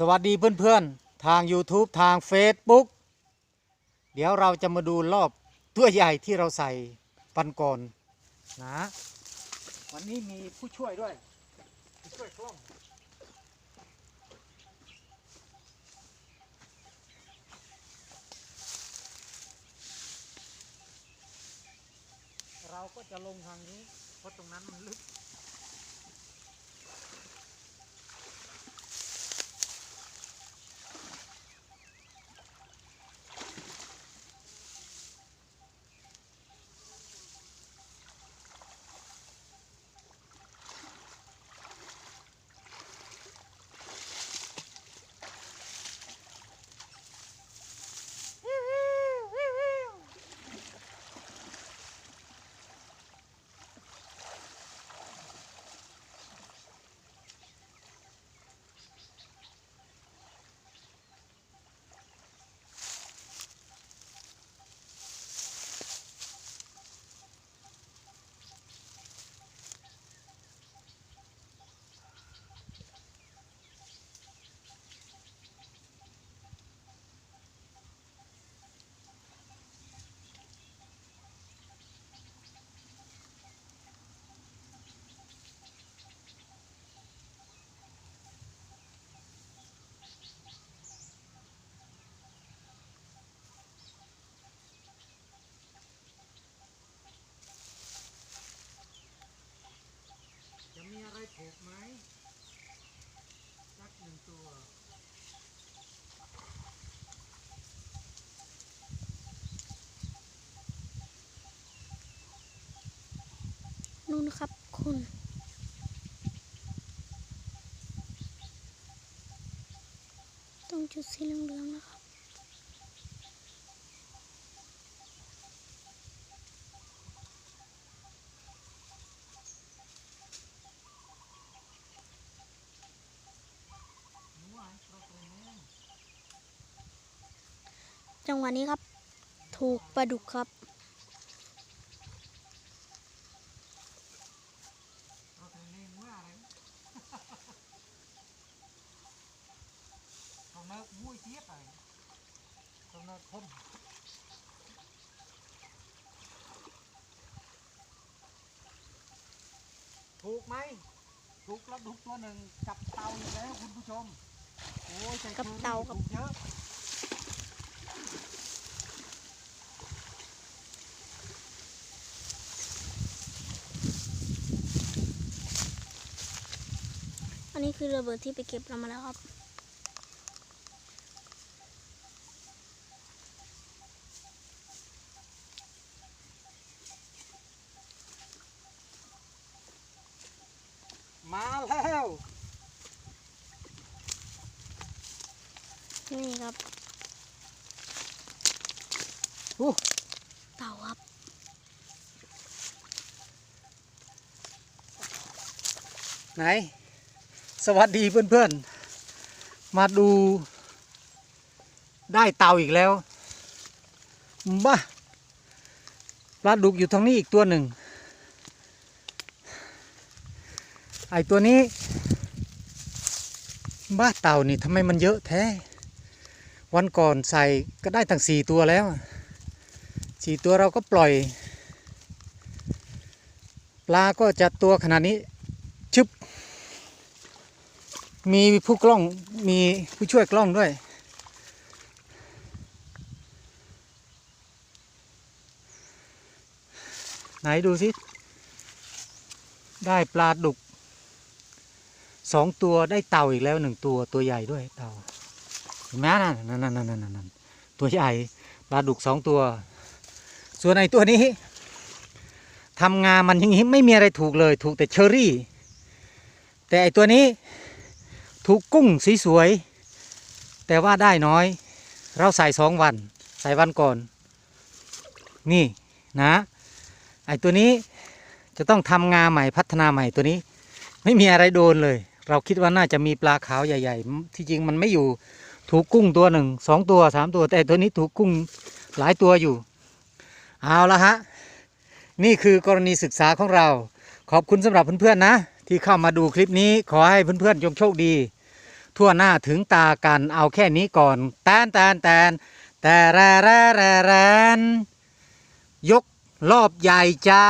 สวัสดีเพื่อนๆ ทาง YouTube ทาง Facebook เดี๋ยวเราจะมาดูรอบตัวใหญ่ที่เราใส่ปันก่อนนะวันนี้มีผู้ช่วยด้วยผู้ช่วยกล้องเราก็จะลงทางนี้เพราะตรงนั้นมันลึก จะมีอะไรผูกไหมสักหนึ่งตัว นู่นครับคุณตรงจุดสีเหลืองๆนะครับจังหวะนี้ครับ ถูกปลาดุกครับ เราทะเลเมื่ออะไรตรงนั้นมุ้ย เทียบอะไรตรงนั้นคมถูกไหมถูกแล้วดุกตัวหนึ่งกับเตาอยู่แล้วคุณผู้ชม โอ้ยใจกับเตาครับถูกเยอะอันนี้คือระเบิดที่ไปเก็บเรามาแล้วครับ มาแล้ว นี่ครับอู้เต่าครับไหน สวัสดีเพื่อนๆ มาดูได้เต่าอีกแล้วบ้าปลาดุกอยู่ทางนี้อีกตัวหนึ่ง ไอตัวนี้ บ้าเต่านี่ทำไมมันเยอะแท้ วันก่อนใส่ก็ได้ตั้งสี่ตัวแล้วสี่ตัวเราก็ปล่อย ปลาก็จะตัวขนาดนี้ชึบ มีผู้กล้องมีผู้ช่วยกล้องด้วย ไหนดูสิได้ปลาดุก สองตัวได้เต่าอีกแล้วหนึ่งตัวตัวใหญ่ด้วยเต่าเห็นไหมนั่นนั่นนั่นนั่นนั่นนั่นตัวใหญ่ปลาดุกสองตัว ส่วนไอ้ตัวนี้ทำงานมันอย่างนี้ไม่มีอะไรถูกเลย ถูกแต่เชอรี่ แต่ไอตัวนี้ถูกกุ้งสีสวย แต่ว่าได้น้อย เราใส่สองวัน ใส่วันก่อน นี่นะไอตัวนี้จะต้องทำงาใหม่พัฒนาใหม่ตัวนี้ ไม่มีอะไรโดนเลย เราคิดว่าน่าจะมีปลาขาวใหญ่ ๆ ที่จริงมันไม่อยู่ถูกกุ้งตัวหนึ่งสองตัวสามตัว แต่ตัวนี้ถูกกุ้งหลายตัวอยู่ เอาละฮะ นี่คือกรณีศึกษาของเรา ขอบคุณสำหรับเพื่อนๆนะ ที่เข้ามาดูคลิปนี้ขอให้เพื่อนๆจงโชคดี ทั่วหน้าถึงตากันเอาแค่นี้ก่อนแตนแตนแตนแต่แรแรแรแรนยกรอบใหญ่จ้า